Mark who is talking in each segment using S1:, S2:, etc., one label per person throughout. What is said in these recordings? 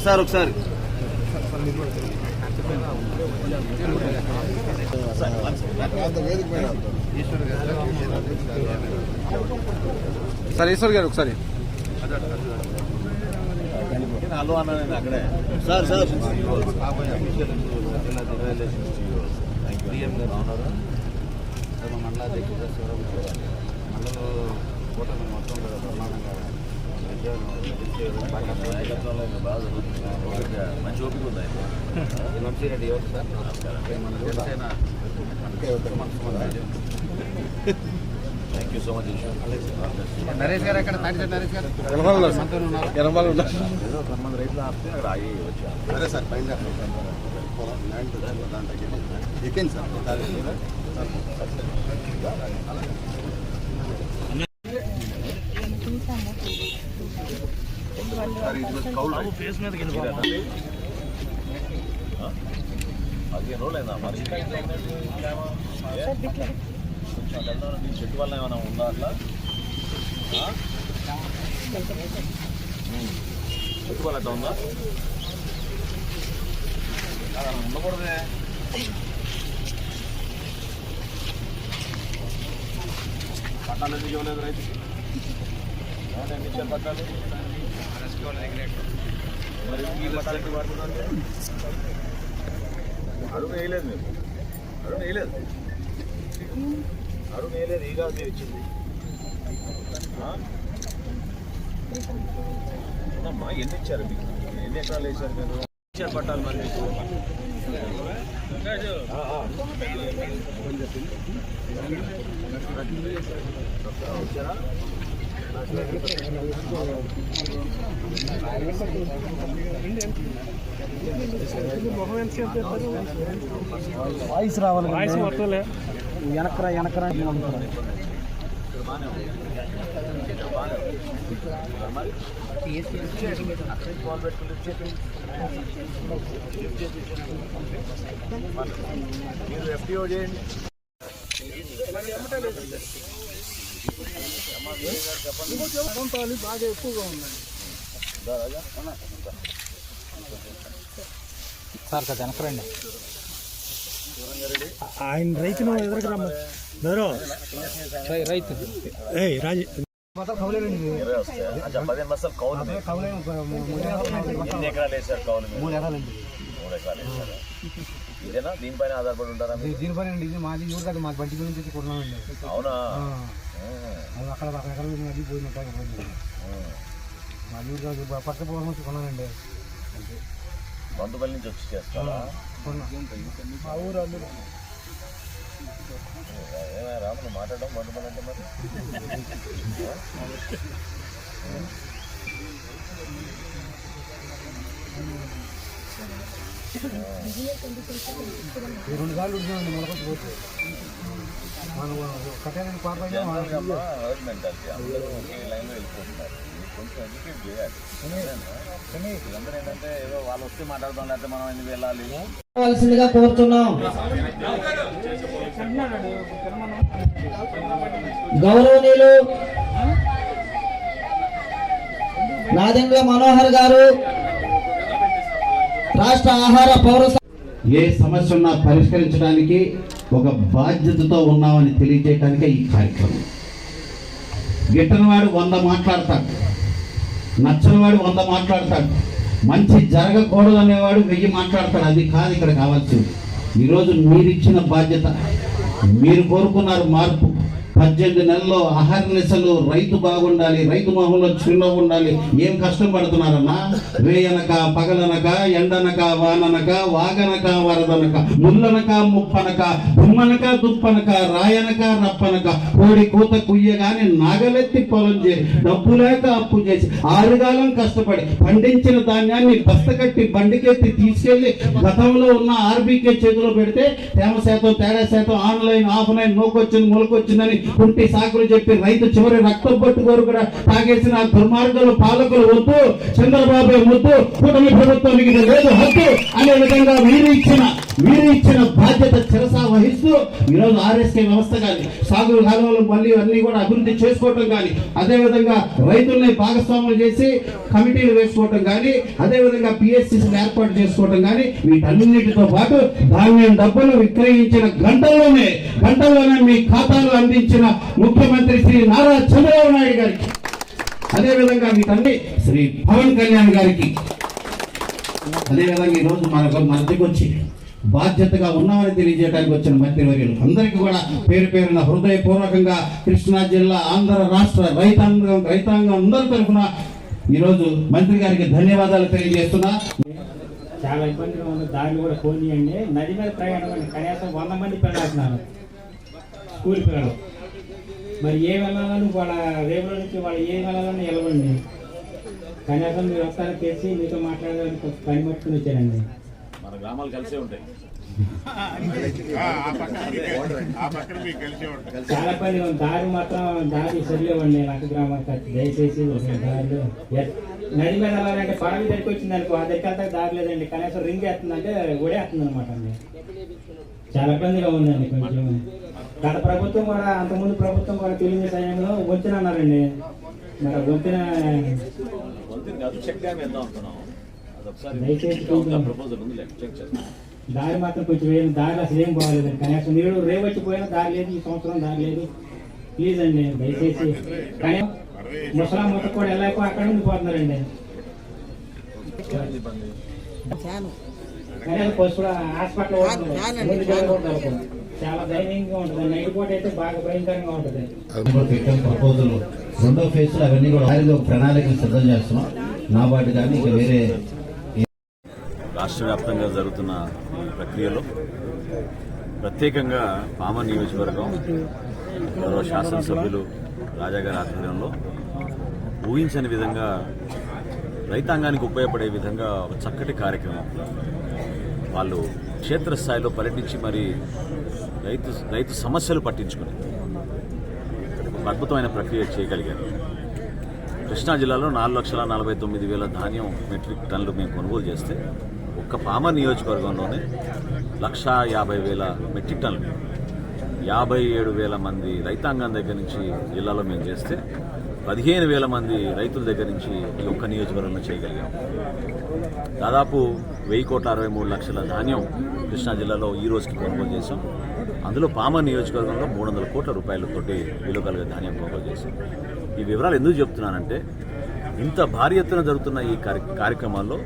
S1: Sir ఒకసారి.
S2: Sir Eshwar garu ఒకసారి.
S1: Hello అన్న నేను అక్కడే. Sir sir. మండలం కూటమి మొత్తం కూడా బ్రహ్మాండంగా మంచి ఓపిక ఉంది వంశీరెడ్డి యువత sir thank you so much
S3: Naresh గారు ఎక్కడ నరేష్ గారు
S2: ఎనభై
S1: ఏదో కొంతమంది రైతులు ఆపితే అక్కడ ఆగి వచ్చాను
S4: సరే సార్ పైన ల్యాండ్ దాంట్లోకి ఎక్కింది సార్
S1: సార్ ఇది వచ్చి కౌలు ఫేస్ మీద పదిహేను రోజులు మరి చెట్టు వల్ల ఏమైనా ఉందా అట్లా చెట్టు వల్ల అట్లా ఉందా ఉండకూడదే పట్టాలు ఎందుకు ఇవ్వలేదు రైతుకి? ఎన్ని ఇచ్చారు పట్టాలు మరి ఎందుకు ఈ పట్టాలకి అడుగు వేయలేదు మీరు అడుగు వేయలేదు అడుగు వేయలేదు ఈగా మీరు ఇచ్చింది అమ్మా ఎన్ని ఇచ్చారు మీకు ఎన్ని ఎకరాలు వేశారు మీరు ఇచ్చారు పట్టాలి మరి మీకు వచ్చారా
S3: వాయిస్ రావాలి వాయిస్ మొత్తం వెనకరా వెనకరా
S1: మరి లిఫ్ట్ చేయండి. చేయండి
S3: బాగా ఎక్కువగా ఉందండి సార్ సార్ వెనకరండి ఆయన రైతును ఎదురుకు రమ్మ రైతు. ఏయ్ రాజు.
S1: పదిహేను కౌలు. ఎన్ని ఎకరాలు వేసారు కౌలు?
S3: మూడు ఎకరాలండి
S1: మూడు ఎకరాలు వేసారా ఇదేనా దీనిపైన ఆధారపడి ఉంటారా మీరు?
S3: దీనిపైన అండి ఇది మాది ఊరు కాదు మాది బంటి గురించి కొన్నామండి.
S1: అవునా?
S3: ఆ,
S1: ఉమ్,
S3: అది అక్కడ అక్కడ అది పోయింది అక్కడ పోయింది
S1: ఉమ్.
S3: మా ఊరు కాదు పక్క పోవడం వచ్చి కొన్నానండి.
S1: బంధుపల్లి నుంచి వచ్చి చేస్తారా?
S3: కొన్నా. మా ఊరు అందరూ.
S1: ఏమైనా రాము మాట్లాడడం బంధుపల్లి అంటే మరి?
S3: రెండు సార్లు ఉడిచామండి మొలకొచ్చి పోతే మనం కట్టాలని
S1: ఏదో మనం
S5: కోరుతున్నాం. గౌరవనీయులు నాదెండ్ల మనోహర్ గారు రాష్ట్ర ఆహార పౌర
S6: ఏ సమస్య ఉన్నా పరిష్కరించడానికి ఒక బాధ్యతతో ఉన్నామని తెలియజేయడానికే ఈ కార్యక్రమం. గిట్టనవాడు వంద మాట్లాడతాడు. నచ్చనివాడు వంద మాట్లాడతాడు. మంచి జరగకూడదు అనేవాడు వెయ్యి మాట్లాడతాడు. అది కాదు ఇక్కడ కావాల్సింది. ఈరోజు మీరిచ్చిన బాధ్యత మీరు కోరుకున్నారు మార్పు. పద్దెనిమిది నెలల్లో అహర్నిశలు రైతు బాగుండాలి రైతు మొహంలో చిరునవ్వు ఉండాలి. ఏం కష్టం పడుతున్నారన్నా? వేయనక పగలనక ఎండనక వాననక వాగనక వరదనక ముల్లనక ముప్పనక దుమ్మనక దుప్పనక రాయనక రప్పనక కోడి కూత కుయ్యగానే నాగలెత్తి పొలం చేసి డబ్బు లేక అప్పు చేసి ఆరుగాలం కష్టపడి పండించిన ధాన్యాన్ని బస్తకట్టి బండికెత్తి తీసుకెళ్ళి గతంలో ఉన్న ఆర్బీకే చేతిలో పెడితే తేమ శాతం తేడా శాతం ఆన్లైన్ ఆఫ్లైన్ నోకొచ్చింది మొలకొచ్చిందని కుంటి సాకులు చెప్పి రైతు చివరి రక్తం పట్టుకోరు కూడా తాగేసిన దుర్మార్గులు పాలకులు వద్దు చంద్రబాబు వద్దు కూటమి ప్రభుత్వానికి ఇది లేదు హద్దు అనే విధంగా మీరు ఇచ్చిన మీరు ఇచ్చిన బాధ్యత చిరసా వహిస్తూ ఈరోజు ఆర్ఎస్కే వ్యవస్థ కానీ సాగు కాలువలు మళ్ళీ అన్ని కూడా అభివృద్ధి చేసుకోవటం కానీ అదే విధంగా రైతుల్ని భాగస్వాములు చేసి కమిటీలు వేసుకోవటం కానీ అదే విధంగా పిఎస్సిస్ ఏర్పాటు చేసుకోవటం కానీ వీటన్నిటితో పాటు ధాన్యం డబ్బులు విక్రయించిన గంటల్లోనే గంటల్లోనే మీ ఖాతాలు ఇచ్చిన ముఖ్యమంత్రి శ్రీ నారా చంద్రబాబు నాయుడు గారికి. అదే విధంగా మీ తండ్రి శ్రీ పవన్ కళ్యాణ్ గారికి. అదేవిధంగా ఈ రోజు మనకు మధ్యకి వచ్చి బాధ్యతగా ఉన్నామని తెలియజేయడానికి వచ్చిన మంత్రివర్యులు అందరికీ కూడా పేరు పేరున హృదయపూర్వకంగా కృష్ణా జిల్లా ఆంధ్ర రాష్ట్ర రైతాంగం రైతాంగం అందరి తరఫున ఈరోజు మంత్రి గారికి ధన్యవాదాలు తెలియజేస్తున్నా.
S2: చాలా ఇబ్బందిగా ఉంది. దాన్ని కూడా కోనియండి నది మీద ప్రయాణం కనీసం వంద మంది పిల్లలు స్కూల్ పిల్లలు. మరి ఏ వెళ్ళాలని వాళ్ళ రేపుల నుంచి వాళ్ళు ఏ వెళ్ళాలని వెళ్ళవండి కనీసం మీరు ఒకసారి తెలిసి మీతో మాట్లాడడానికి పని పట్టుకుని వచ్చారండి
S1: మన గ్రామాలు కలిసే ఉంటాయి.
S2: చాలా పని దారి మాత్రం దారి సరిలేవండి నాకు గ్రామానికి దయచేసి దారిలో నది మీద వెళ్ళాలంటే పడవ దగ్గరికి వచ్చింది అనుకో ఆ దగ్గర దారి లేదండి. కనీసం రింగ్ వేస్తుందంటే ఒడేస్తుంది అనమాట అండి. చాలా ఇబ్బందిగా ఉందండి కొంచెం. గత ప్రభుత్వం కూడా అంతకుముందు ప్రభుత్వం కూడా తెలుగుదేశం సమయంలో వంతెన అన్నారండి. మరి వంతెన దారి మాత్రం కొంచెం వేయం దారి అసలు ఏం బాగాలేదండి. కనీసం నీళ్ళు రేవచ్చిపోయినా దారి లేదు ఈ సంవత్సరం దారి లేదు. ప్లీజ్ అండి దయచేసి. కానీ ముసలా ముట్ట కూడా వెళ్ళాక అక్కడ నుండి పోతున్నారండి
S1: ఇబ్బంది
S2: కానీ అది పశు కూడా హాస్పిటల్ చాలా దయనీయంగా ఉంటుంది. నైట్ పూట అయితే బాగా భయంకరంగా ఉంటుంది.
S6: పెట్టాం ప్రపోజల్ రెండో ఫేజ్లో అవన్నీ కూడా ఒక సిద్ధం చేస్తున్నాం. కానీ ఇక వేరే
S1: రాష్ట్ర వ్యాప్తంగా జరుగుతున్న ఈ ప్రక్రియలో ప్రత్యేకంగా పామ నియోజకవర్గం గౌరవ శాసనసభ్యులు రాజాగారి ఆధ్వర్యంలో ఊహించని విధంగా రైతాంగానికి ఉపయోగపడే విధంగా ఒక చక్కటి కార్యక్రమం వాళ్ళు క్షేత్రస్థాయిలో పర్యటించి మరి రైతు రైతు సమస్యలు పట్టించుకుని ఒక అద్భుతమైన ప్రక్రియ చేయగలిగారు. కృష్ణా జిల్లాలో నాలుగు లక్షల నలభై తొమ్మిది వేల ధాన్యం మెట్రిక్ టన్నులు మేము కొనుగోలు చేస్తే ఒక్క పామ నియోజకవర్గంలోనే లక్షా యాభై వేల మెట్రిక్ టన్నులు యాభై ఏడు వేల మంది రైతాంగం దగ్గర నుంచి జిల్లాలో మేము చేస్తే పదిహేను వేల మంది రైతుల దగ్గర నుంచి ఈ ఒక్క నియోజకవర్గంలో చేయగలిగాం. దాదాపు వెయ్యి కోట్ల అరవై మూడు లక్షల ధాన్యం కృష్ణా జిల్లాలో ఈ రోజుకి కొనుగోలు చేశాం. అందులో పామ నియోజకవర్గంలో మూడు వందల కోట్ల రూపాయలతోటి విలువ కలిగే ధాన్యం కొనుగోలు చేశాం. ఈ వివరాలు ఎందుకు చెప్తున్నానంటే ఇంత భారీ ఎత్తున జరుగుతున్న ఈ కార్య- కార్యక్రమాల్లో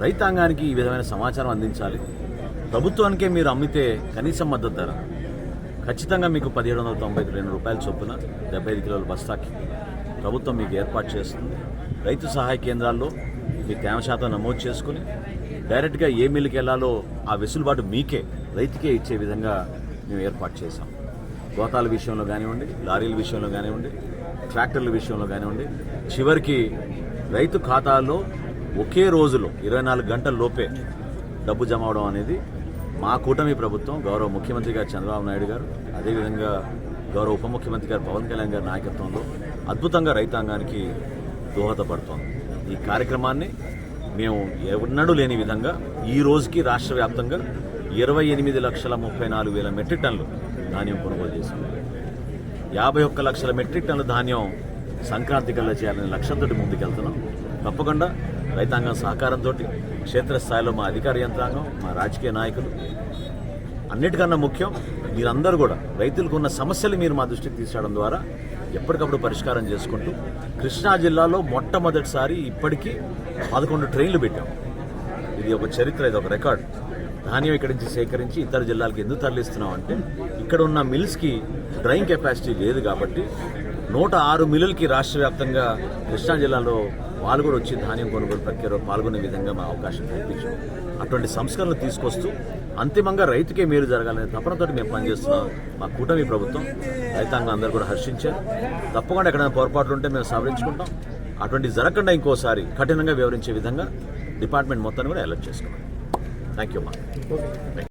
S1: రైతాంగానికి ఈ విధమైన సమాచారం అందించాలి. ప్రభుత్వానికే మీరు అమ్మితే కనీసం మద్దతు ధర. ఖచ్చితంగా మీకు పదిహేడు వందల తొంభై రెండు రూపాయల చొప్పున డెబ్బై ఐదు కిలోల బస్తాకి ప్రభుత్వం మీకు ఏర్పాటు చేస్తుంది. రైతు సహాయ కేంద్రాల్లో మీ తేమ శాతం నమోదు చేసుకుని డైరెక్ట్గా ఏ మిల్లుకి వెళ్ళాలో ఆ వెసులుబాటు మీకే రైతుకే ఇచ్చే విధంగా మేము ఏర్పాటు చేశాం. గోతాల విషయంలో కానివ్వండి లారీల విషయంలో కానివ్వండి ట్రాక్టర్ల విషయంలో కానివ్వండి చివరికి రైతు ఖాతాలో ఒకే రోజులో ఇరవై నాలుగు గంటల లోపే డబ్బు జమ అవడం అనేది మా కూటమి ప్రభుత్వం గౌరవ ముఖ్యమంత్రి గారు చంద్రబాబు నాయుడు గారు అదేవిధంగా గౌరవ ఉప ముఖ్యమంత్రి గారు పవన్ కళ్యాణ్ గారి నాయకత్వంలో అద్భుతంగా రైతాంగానికి దోహదపడుతోంది. ఈ కార్యక్రమాన్ని మేము ఎన్నడూ లేని విధంగా ఈ రోజుకి రాష్ట్ర వ్యాప్తంగా ఇరవై ఎనిమిది లక్షల ముప్పై నాలుగు వేల మెట్రిక్ టన్నులు ధాన్యం కొనుగోలు చేశాం యాభై ఒక్క లక్షల మెట్రిక్ టన్నుల ధాన్యం సంక్రాంతి కల్లా చేయాలనే లక్ష్యంతో ముందుకెళ్తున్నాం. తప్పకుండా రైతాంగం సహకారంతో క్షేత్రస్థాయిలో మా అధికార యంత్రాంగం మా రాజకీయ నాయకులు అన్నిటికన్నా ముఖ్యం మీరందరూ కూడా రైతులకు ఉన్న సమస్యలు మీరు మా దృష్టికి తీసుకురావడం ద్వారా ఎప్పటికప్పుడు పరిష్కారం చేసుకుంటూ కృష్ణా జిల్లాలో మొట్టమొదటిసారి ఇప్పటికీ పదకొండు ట్రైన్లు పెట్టాం. ఇది ఒక చరిత్ర ఇది ఒక రికార్డ్. ధాన్యం ఇక్కడి నుంచి సేకరించి ఇతర జిల్లాలకు ఎందుకు తరలిస్తున్నాం అంటే ఇక్కడ ఉన్న మిల్స్కి డ్రైయింగ్ కెపాసిటీ లేదు కాబట్టి నూట ఆరు మిల్లులకి రాష్ట్ర వ్యాప్తంగా కృష్ణా జిల్లాలో వాళ్ళు కూడా వచ్చి ధాన్యం కొనుగోలు ప్రక్రియలో పాల్గొనే విధంగా మా అవకాశం కల్పించాం. అటువంటి సంస్కరణలు తీసుకొస్తూ అంతిమంగా రైతుకే మేలు జరగాలనే తపనతో మేము పనిచేస్తున్నాం మా కూటమి ప్రభుత్వం రైతాంగం అందరూ కూడా హర్షించారు. తప్పకుండా ఎక్కడైనా పొరపాట్లు ఉంటే మేము సవరించుకుంటాం. అటువంటి జరగకుండా ఇంకోసారి కఠినంగా వివరించే విధంగా డిపార్ట్మెంట్ మొత్తాన్ని కూడా అలర్ట్ చేసుకున్నాం. థ్యాంక్ యూ మా